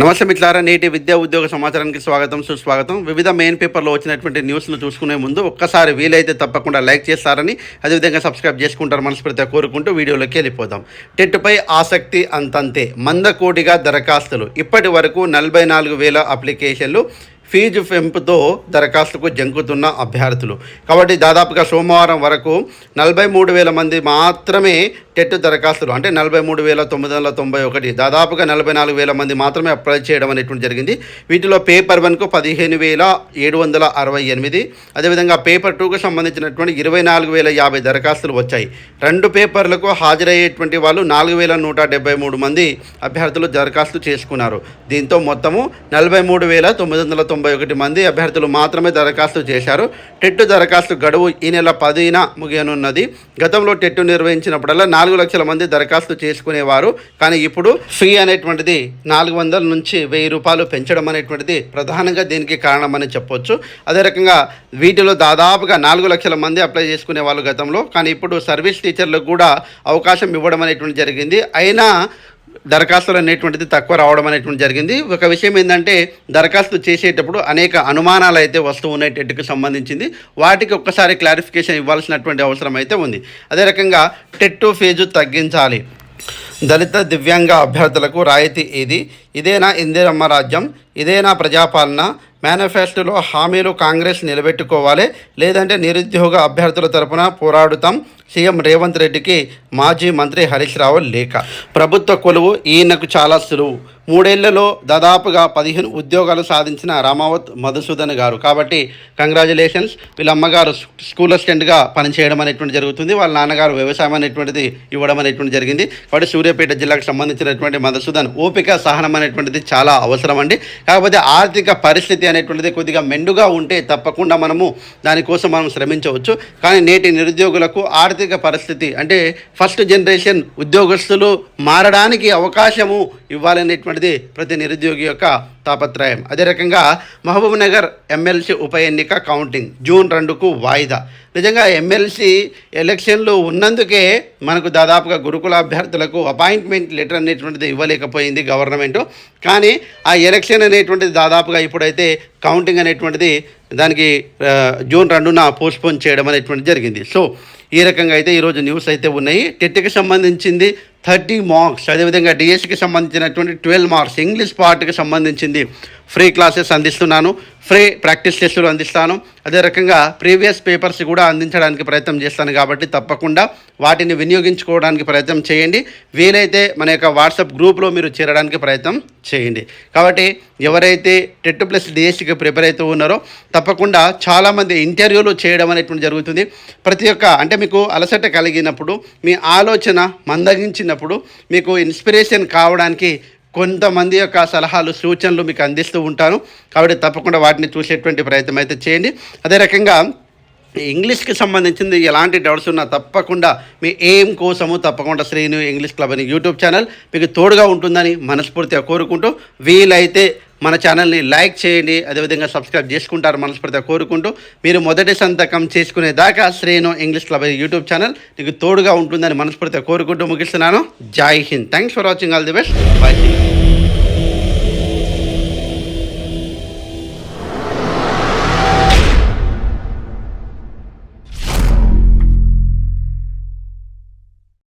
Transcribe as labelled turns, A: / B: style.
A: నమస్తే మిత్రులారా నేటి విద్యా ఉద్యోగ సమాచారానికి స్వాగతం సుస్వాగతం. వివిధ మెయిన్ పేపర్లో వచ్చినటువంటి న్యూస్ను చూసుకునే ముందు ఒక్కసారి వీలైతే తప్పకుండా లైక్ చేస్తారని అదేవిధంగా సబ్స్క్రైబ్ చేసుకుంటారు మనస్ఫూర్తిగా కోరుకుంటూ వీడియోలోకి వెళ్ళిపోదాం. టెట్పై ఆసక్తి అంతంతే. మందకోటిగా దరఖాస్తులు. ఇప్పటి వరకు నలభై నాలుగు వేల అప్లికేషన్లు ఫీజు పెంపుతో దరఖాస్తుకు జంకుతున్న అభ్యర్థులు. కాబట్టి దాదాపుగా సోమవారం వరకు నలభై మూడు వేల మంది మాత్రమే టెట్ దరఖాస్తులు అంటే నలభై మూడు వేల తొమ్మిది వందల తొంభై ఒకటి దాదాపుగా నలభై నాలుగు వేల మంది మాత్రమే అప్లై చేయడం అనేటువంటి జరిగింది. వీటిలో పేపర్ వన్కు పదిహేను వేల ఏడు వందల అరవై ఎనిమిది అదేవిధంగా పేపర్ టూకు సంబంధించినటువంటి ఇరవై నాలుగు వేల యాభై దరఖాస్తులు వచ్చాయి. రెండు పేపర్లకు హాజరయ్యేటువంటి వాళ్ళు నాలుగు వేల నూట డెబ్బై మూడు మంది అభ్యర్థులు దరఖాస్తు చేసుకున్నారు. దీంతో మొత్తము నలభై మూడు వేల తొమ్మిది వందల తొంభై ఒకటి మంది అభ్యర్థులు మాత్రమే దరఖాస్తు చేశారు. టెట్ దరఖాస్తు గడువు ఈ నెల పదిన ముగియనున్నది. గతంలో టెట్ నిర్వహించినప్పుడల్లా నాలుగు లక్షల మంది దరఖాస్తు చేసుకునేవారు. కానీ ఇప్పుడు ఫీ అనేటువంటిది నాలుగు వందల నుంచి వెయ్యి రూపాయలు పెంచడం అనేటువంటిది ప్రధానంగా దీనికి కారణమని చెప్పొచ్చు. అదే రకంగా వీటిలో దాదాపుగా నాలుగు లక్షల మంది అప్లై చేసుకునే వాళ్ళు గతంలో. కానీ ఇప్పుడు సర్వీస్ టీచర్లకు కూడా అవకాశం ఇవ్వడం అనేటువంటి జరిగింది. అయినా దరఖాస్తులు అనేటువంటిది తక్కువ రావడం అనేటువంటి జరిగింది. ఒక విషయం ఏంటంటే దరఖాస్తు చేసేటప్పుడు అనేక అనుమానాలు అయితే వస్తూ ఉన్నాయి సంబంధించింది. వాటికి ఒక్కసారి క్లారిఫికేషన్ ఇవ్వాల్సినటువంటి అవసరం అయితే ఉంది. అదే రకంగా టెట్టు ఫీజు తగ్గించాలి. దళిత దివ్యాంగ అభ్యర్థులకు రాయితీ ఇది. ఇదేనా ఇందిరమ్మ రాజ్యం? ఇదేనా ప్రజాపాలన? మేనిఫెస్టోలో హామీలు కాంగ్రెస్ నిలబెట్టుకోవాలి. లేదంటే నిరుద్యోగ అభ్యర్థుల తరపున పోరాడుతాం. సీఎం రేవంత్ రెడ్డికి మాజీ మంత్రి హరీష్ రావు లేఖ. ప్రభుత్వ కొలువు ఈయనకు చాలా సులువు. మూడేళ్ళలో దాదాపుగా పదిహేను ఉద్యోగాలు సాధించిన రామావత్ మధుసూదన్ గారు. కాబట్టి కంగ్రాచులేషన్స్ వీళ్ళ అమ్మగారు స్కూల్ అసిస్టెంట్గా పనిచేయడం అనేటువంటి జరుగుతుంది. వాళ్ళ నాన్నగారు వ్యవసాయం అనేటువంటిది ఇవ్వడం అనేటువంటి జరిగింది. కాబట్టి సూర్యాపేట జిల్లాకు సంబంధించినటువంటి మధుసూదన్ ఓపిక సహనం అనేటువంటిది చాలా అవసరం అండి. కాకపోతే ఆర్థిక పరిస్థితి అనేటువంటిది కొద్దిగా మెండుగా ఉంటే తప్పకుండా మనము దానికోసం మనం శ్రమించవచ్చు. కానీ నేటి నిరుద్యోగులకు ఆర్థిక పరిస్థితి అంటే ఫస్ట్ జనరేషన్ ఉద్యోగస్తులు మారడానికి అవకాశము ఇవ్వాలనేటువంటిది ప్రతి నిరుద్యోగి యొక్క తాపత్రయం. అదే రకంగా మహబూబ్ నగర్ ఎమ్మెల్సీ ఉప ఎన్నిక కౌంటింగ్ జూన్ రెండుకు వాయిదా. నిజంగా ఎమ్మెల్సీ ఎలక్షన్లు ఉన్నందుకే మనకు దాదాపుగా గురుకుల అభ్యర్థులకు అపాయింట్మెంట్ లెటర్ అనేటువంటిది ఇవ్వలేకపోయింది గవర్నమెంట్. కానీ ఆ ఎలక్షన్ అనేటువంటిది దాదాపుగా ఇప్పుడైతే కౌంటింగ్ అనేటువంటిది దానికి జూన్ రెండున పోస్ట్పోన్ చేయడం అనేటువంటి జరిగింది. సో ఈ రకంగా అయితే ఈరోజు న్యూస్ అయితే ఉన్నాయి. టెట్కి సంబంధించింది థర్టీ మార్క్స్ అదేవిధంగా డిఎస్సికి సంబంధించినటువంటి ట్వెల్వ్ మార్క్స్ ఇంగ్లీష్ పార్ట్కి సంబంధించింది ఫ్రీ క్లాసెస్ అందిస్తున్నాను. ఫ్రీ ప్రాక్టీస్ టెస్టులు అందిస్తాను. అదే రకంగా ప్రీవియస్ పేపర్స్ కూడా అందించడానికి ప్రయత్నం చేస్తాను కాబట్టి తప్పకుండా వాటిని వినియోగించుకోవడానికి ప్రయత్నం చేయండి. వీలైతే మన యొక్క వాట్సాప్ గ్రూప్లో మీరు చేరడానికి ప్రయత్నం చేయండి. కాబట్టి ఎవరైతే టెట్ ప్లస్ డిఎస్సికి ప్రిపేర్ అవుతూ ఉన్నారో తప్పకుండా చాలామంది ఇంటర్వ్యూలు చేయడం అనేటువంటి జరుగుతుంది. ప్రతి ఒక్క అంటే మీకు అలసట కలిగినప్పుడు మీ ఆలోచన మందగించినప్పుడు మీకు ఇన్స్పిరేషన్ కావడానికి కొంతమంది యొక్క సలహాలు సూచనలు మీకు అందిస్తూ ఉంటాను. కాబట్టి తప్పకుండా వాటిని చూసేటువంటి ప్రయత్నం అయితే చేయండి. అదే రకంగా ఇంగ్లీష్కి సంబంధించింది ఎలాంటి డౌట్స్ ఉన్నా తప్పకుండా మీ ఏం కోసము తప్పకుండా శ్రీను ఇంగ్లీష్ క్లబ్ అని యూట్యూబ్ ఛానల్ మీకు తోడుగా ఉంటుందని మనస్ఫూర్తిగా కోరుకుంటూ వీలైతే మన ఛానల్ని లైక్ చేయండి అదేవిధంగా సబ్స్క్రైబ్ చేసుకుంటారు మనస్ఫూర్తిగా కోరుకుంటూ మీరు మొదటి సంతకం చేసుకునే దాకా Srinu English club YouTube channel నీకు తోడుగా ఉంటుందని మనస్ఫూర్తిగా కోరుకుంటూ ముగిస్తున్నాను. Jai Hind. Thanks for watching all the best bye